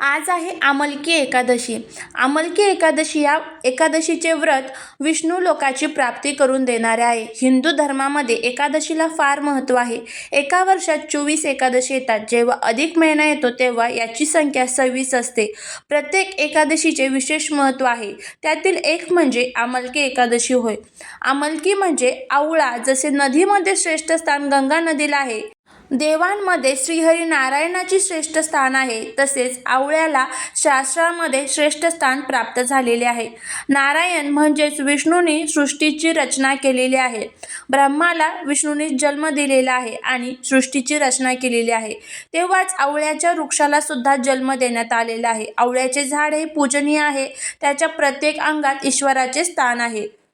आज आहे आमलकी एकादशी. आमलकी एकादशी या एकादशीचे व्रत विष्णू लोकाची प्राप्ती करून देणारे आहे. हिंदू धर्मामध्ये एकादशीला फार महत्त्व आहे. एका वर्षात चोवीस एकादशी येतात. जेव्हा अधिक महिना येतो तेव्हा याची संख्या सव्वीस असते. प्रत्येक एकादशीचे विशेष महत्त्व आहे. त्यातील एक म्हणजे आमलकी एकादशी होय. आमलकी म्हणजे आवळा जसे नदीमध्ये श्रेष्ठ स्थान गंगा नदीला आहे देवांमध्ये श्रीहरी नारायणाची श्रेष्ठ स्थान आहे तसेच आवळ्याला शास्त्रामध्ये श्रेष्ठ स्थान प्राप्त झालेले आहे. नारायण म्हणजेच विष्णूने सृष्टीची रचना केलेली आहे. ब्रह्माला विष्णूने जन्म दिलेला आहे आणि सृष्टीची रचना केलेली आहे. तेव्हाच आवळ्याच्या वृक्षाला सुद्धा जन्म देण्यात आलेला आहे. आवळ्याचे झाड हे पूजनीय आहे. त्याच्या प्रत्येक अंगात ईश्वराचे स्थान आहे.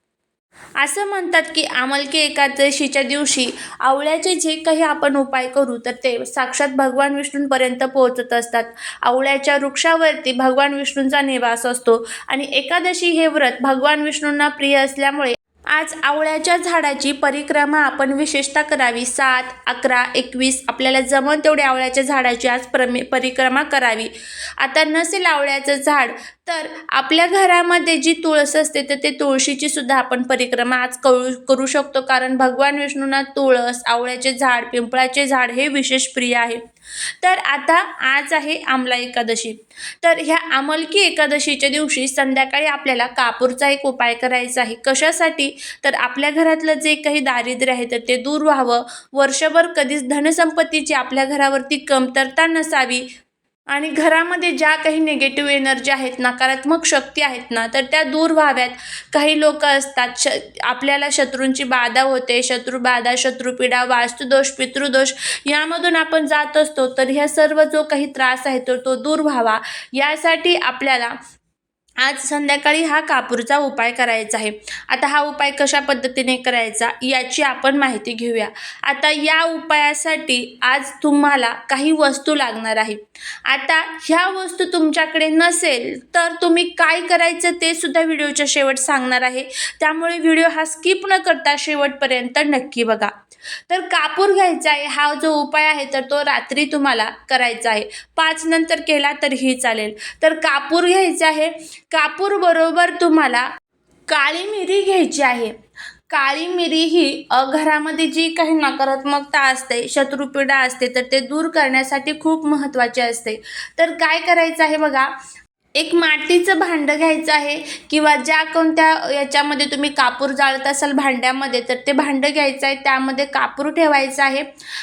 असं म्हणतात की आमलकी एकादशीच्या दिवशी आवळ्याचे जे काही आपण उपाय करू तर ते साक्षात भगवान विष्णूंपर्यंत पोहोचत असतात. आवळ्याच्या वृक्षावरती भगवान विष्णूंचा निवास असतो आणि एकादशी हे व्रत भगवान विष्णूंना प्रिय असल्यामुळे आज आवळ्याच्या झाडाची परिक्रमा आपण विशेषतः करावी. सात अकरा एकवीस आपल्याला जमन तेवढे आवळ्याच्या झाडाची आज प्रमे परिक्रमा करावी. आता नसेल आवळ्याचं झाड तर आपल्या घरामध्ये जी तुळस असते तर ते तुळशीची सुद्धा आपण परिक्रमा आज करू करू शकतो. कारण भगवान विष्णूंना तुळस आवळ्याचे झाड पिंपळाचे झाड हे विशेष प्रिय आहे. तर आता आज आहे आमला एकादशी. तर ह्या आमलकी एकादशीच्या दिवशी संध्याकाळी आपल्याला कापूरचा एक उपाय करायचा आहे. कशासाठी? तर आपल्या घरातलं जे काही दारिद्र्य आहे तर ते दूर व्हावं. वर्षभर कधीच धनसंपत्तीची आपल्या घरावरती कमतरता नसावी. आणि घरामध्ये ज्या काही निगेटिव्ह एनर्जी आहेत नकारात्मक शक्ती आहेत ना तर त्या दूर व्हाव्यात. काही लोक असतात श आपल्याला शत्रूंची बाधा होते शत्रुबाधा शत्रुपीडा वास्तुदोष पितृदोष यामधून आपण जात असतो तर ह्या सर्व जो काही त्रास आहे तर तो दूर व्हावा. यासाठी आपल्याला आज संध्याकाळी हा कापूरचा उपाय करायचा आहे. आता हा उपाय कशा पद्धतीने करायचा याची आपण माहिती घेऊया. आता या उपायासाठी आज तुम्हाला काही वस्तू लागणार आहे आता ह्या वस्तू तुमच्याकडे नसेल तर तुम्ही काय करायचं ते सुद्धा व्हिडिओच्या शेवट सांगणार आहे. त्यामुळे व्हिडिओ हा स्किप न करता शेवटपर्यंत नक्की बघा. तर कापूर घ्यायचा आहे हा जो उपाय आहे तर तो रात्री तुम्हाला करायचा आहे. पाच नंतर केला तरीही चालेल. तर कापूर घ्यायचा आहे कापूर बरोबर तुम्हाला काळी मिरी घ्यायची आहे. काळी मिरी ही घरामध्ये जी काही नकारात्मकता असते शत्रुपीडा असते तर ते दूर करण्यासाठी खूप महत्त्वाचे असते. तर काय करायचं आहे बघा एक मातीचं भांडं घ्यायचं आहे किंवा ज्या कोणत्या याच्यामध्ये तुम्ही कापूर जाळत असाल भांड्यामध्ये तर ते भांडं घ्यायचं आहे त्यामध्ये कापूर ठेवायचं आहे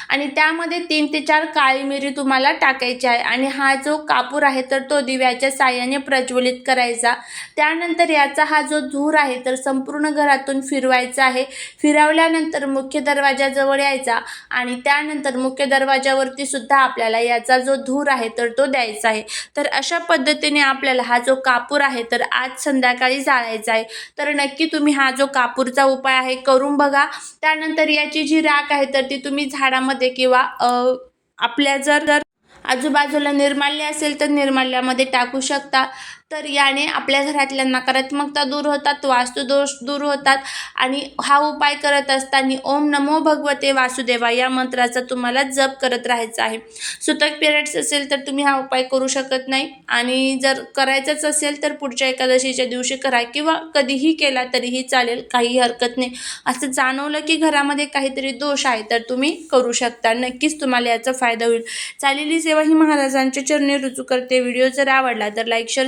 आणि त्यामध्ये तीन ते चार काळी मिरी तुम्हाला टाकायची आहे आणि हा जो कापूर आहे तर तो दिव्याच्या साह्याने प्रज्वलित करायचा. त्यानंतर याचा हा जो धूर आहे तर संपूर्ण घरातून फिरवायचा आहे. फिरवल्यानंतर मुख्य दरवाजाजवळ यायचा आणि त्यानंतर मुख्य दरवाजावरती सुद्धा आपल्याला याचा जो धूर आहे तर तो द्यायचा आहे. तर अशा पद्धतीने आपल्याला हा जो कापूर आहे तर आज संध्याकाळी जाळायचा आहे. तर नक्की तुम्ही हा जो कापूरचा उपाय आहे करून बघा. त्यानंतर याची जी राख आहे तर ती तुम्ही झाडामध्ये किंवा आपल्या जर जर आजूबाजूला निर्माल्य असेल तर निर्माल्यामध्ये टाकू शकता. तर याने आपल्या घरातल्या नकारात्मकता दूर होतात वास्तुदोष दूर होतात आणि हा उपाय करत असताना ओम नमो भगवते वासुदेवा या मंत्राचा तुम्हाला जप करत राहायचा आहे. सुतक पिरियड्स असेल तर तुम्ही हा उपाय करू शकत नाही आणि जर करायचंच असेल तर पुढच्या एकादशीच्या दिवशी करा किंवा कधीही केला तरीही चालेल काही हरकत नाही. असं जाणवलं की घरामध्ये काहीतरी दोष आहे तर तुम्ही करू शकता. नक्कीच तुम्हाला याचा फायदा होईल. चालेली सेवा ही महाराजांच्या चरणी रुजू करते. व्हिडिओ जर आवडला तर लाईक शेअर